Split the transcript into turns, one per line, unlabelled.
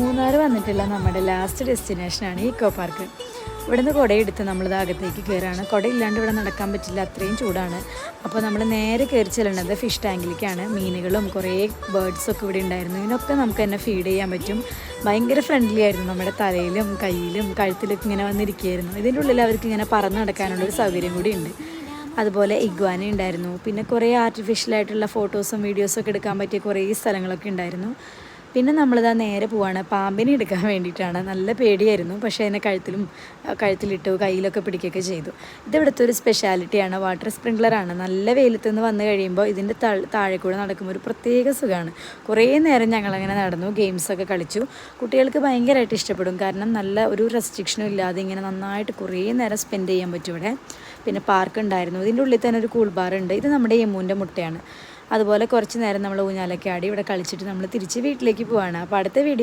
മൂന്നാർ വന്നിട്ടുള്ള നമ്മുടെ last ഡെസ്റ്റിനേഷനാണ് Eeco park ഇവിടുന്ന് കുടയെടുത്ത് നമ്മൾ അകത്തേക്ക് കയറാണ്. കുട ഇല്ലാണ്ട് ഇവിടെ നടക്കാൻ പറ്റില്ല അത്രയും ചൂടാണ്. അപ്പോൾ നമ്മൾ നേരെ കയറി ചെല്ലുന്നത് ഫിഷ് ടാങ്കിലേക്കാണ് മീനുകളും കുറേ ബേർഡ്സൊക്കെ ഇവിടെ ഉണ്ടായിരുന്നു. ഇതിനൊക്കെ നമുക്ക് തന്നെ ഫീഡ് ചെയ്യാൻ പറ്റും. ഭയങ്കര ഫ്രണ്ട്ലി ആയിരുന്നു. നമ്മുടെ തലയിലും കയ്യിലും കഴുത്തിലൊക്കെ ഇങ്ങനെ വന്നിരിക്കുകയായിരുന്നു. ഇതിന്റെ ഉള്ളിൽ അവർക്ക് ഇങ്ങനെ പറന്ന് നടക്കാനുള്ളൊരു സൗകര്യം കൂടി ഉണ്ട്. അതുപോലെ ഇഗ്വാന ഉണ്ടായിരുന്നു. പിന്നെ കുറേ ആർട്ടിഫിഷ്യലായിട്ടുള്ള ഫോട്ടോസും വീഡിയോസും ഒക്കെ എടുക്കാൻ പറ്റിയ കുറേ സ്ഥലങ്ങളൊക്കെ ഉണ്ടായിരുന്നു. പിന്നെ നമ്മളിതാ നേരെ പോവാണ്. പാമ്പിനെ എടുക്കാൻ വേണ്ടിയിട്ടാണ്. നല്ല പേടിയായിരുന്നു. പക്ഷേ അതിനെ കഴുത്തിലും കഴുത്തിലിട്ടു കയ്യിലൊക്കെ പിടിക്കുകയൊക്കെ ചെയ്തു. ഇതിവിടുത്തെ ഒരു സ്പെഷ്യാലിറ്റിയാണ് വാട്ടർ സ്പ്രിംഗ്ലറാണ് നല്ല വെയിലത്ത് നിന്ന് വന്നു കഴിയുമ്പോൾ ഇതിന്റെ താഴെ കൂടെ നടക്കുമ്പോൾ ഒരു പ്രത്യേക സുഖമാണ്. കുറേ നേരം ഞങ്ങളങ്ങനെ നടന്നു ഗെയിംസൊക്കെ കളിച്ചു. കുട്ടികൾക്ക് ഭയങ്കരമായിട്ട് ഇഷ്ടപ്പെടും. കാരണം നല്ല ഒരു റെസ്ട്രിക്ഷനും ഇല്ലാതെ ഇങ്ങനെ നന്നായിട്ട് കുറേ നേരം സ്പെൻഡ് ചെയ്യാൻ പറ്റും ഇവിടെ. പിന്നെ പാർക്ക് ഉണ്ടായിരുന്നു. ഇതിന്റെ ഉള്ളിൽ തന്നെ ഒരു കൂൾ ബാർ ഉണ്ട്. ഇത് നമ്മുടെ യമുവിന്റെ മുട്ടയാണ്. അതുപോലെ കുറച്ച് നേരം നമ്മൾ ഊഞ്ഞാലൊക്കെ ആടി ഇവിടെ കളിച്ചിട്ട് നമ്മൾ തിരിച്ച് വീട്ടിലേക്ക് പോവാണ്. അപ്പോൾ അടുത്ത വീഡിയോ